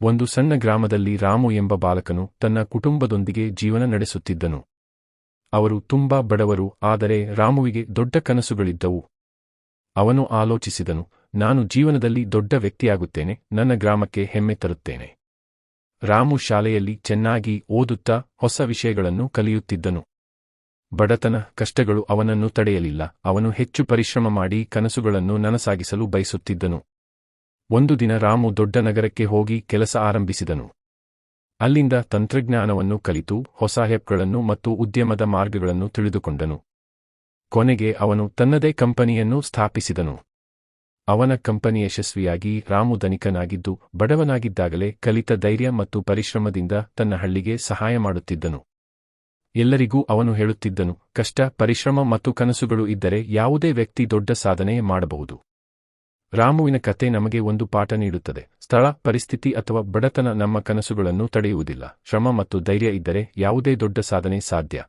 ಒಂದು ಸಣ್ಣ ಗ್ರಾಮದಲ್ಲಿ ರಾಮು ಎಂಬ ಬಾಲಕನು ತನ್ನ ಕುಟುಂಬದೊಂದಿಗೆ ಜೀವನ ನಡೆಸುತ್ತಿದ್ದನು. ಅವರು ತುಂಬಾ ಬಡವರು, ಆದರೆ ರಾಮುವಿಗೆ ದೊಡ್ಡ ಕನಸುಗಳಿದ್ದವು. ಅವನು ಆಲೋಚಿಸಿದನು, ನಾನು ಜೀವನದಲ್ಲಿ ದೊಡ್ಡ ವ್ಯಕ್ತಿಯಾಗುತ್ತೇನೆ, ನನ್ನ ಗ್ರಾಮಕ್ಕೆ ಹೆಮ್ಮೆ ತರುತ್ತೇನೆ. ರಾಮು ಶಾಲೆಯಲ್ಲಿ ಚೆನ್ನಾಗಿ ಓದುತ್ತಾ ಹೊಸ ವಿಷಯಗಳನ್ನು ಕಲಿಯುತ್ತಿದ್ದನು. ಬಡತನ, ಕಷ್ಟಗಳು ಅವನನ್ನು ತಡೆಯಲಿಲ್ಲ, ಅವನು ಹೆಚ್ಚು ಪರಿಶ್ರಮ ಮಾಡಿ ಕನಸುಗಳನ್ನು ನನಸಾಗಿಸಲು ಬಯಸುತ್ತಿದ್ದನು. ಒಂದು ದಿನ ರಾಮು ದೊಡ್ಡ ನಗರಕ್ಕೆ ಹೋಗಿ ಕೆಲಸ ಆರಂಭಿಸಿದನು. ಅಲ್ಲಿಂದ ತಂತ್ರಜ್ಞಾನವನ್ನು ಕಲಿತು ಹೊಸ ಹೆಪ್ಗಳನ್ನು ಮತ್ತು ಉದ್ಯಮದ ಮಾರ್ಗಗಳನ್ನು ತಿಳಿದುಕೊಂಡನು. ಕೊನೆಗೆ ಅವನು ತನ್ನದೇ ಕಂಪನಿಯನ್ನು ಸ್ಥಾಪಿಸಿದನು. ಅವನ ಕಂಪನಿ ಯಶಸ್ವಿಯಾಗಿ ರಾಮು ಧನಿಕನಾಗಿದ್ದು ಬಡವನಾಗಿದ್ದಾಗಲೇ ಕಲಿತ ಧೈರ್ಯ ಮತ್ತು ಪರಿಶ್ರಮದಿಂದ ತನ್ನ ಹಳ್ಳಿಗೆ ಸಹಾಯ ಮಾಡುತ್ತಿದ್ದನು. ಎಲ್ಲರಿಗೂ ಅವನು ಹೇಳುತ್ತಿದ್ದನು, ಕಷ್ಟ, ಪರಿಶ್ರಮ ಮತ್ತು ಕನಸುಗಳು ಇದ್ದರೆ ಯಾವುದೇ ವ್ಯಕ್ತಿ ದೊಡ್ಡ ಸಾಧನೆ ಮಾಡಬಹುದು. ರಾಮುವಿನ ಕತೆ ನಮಗೆ ಒಂದು ಪಾಠ ನೀಡುತ್ತದೆ. ಸ್ಥಳ, ಪರಿಸ್ಥಿತಿ ಅಥವಾ ಬಡತನ ನಮ್ಮ ಕನಸುಗಳನ್ನು ತಡೆಯುವುದಿಲ್ಲ. ಶ್ರಮ ಮತ್ತು ಧೈರ್ಯ ಇದ್ದರೆ ಯಾವುದೇ ದೊಡ್ಡ ಸಾಧನೆ ಸಾಧ್ಯ.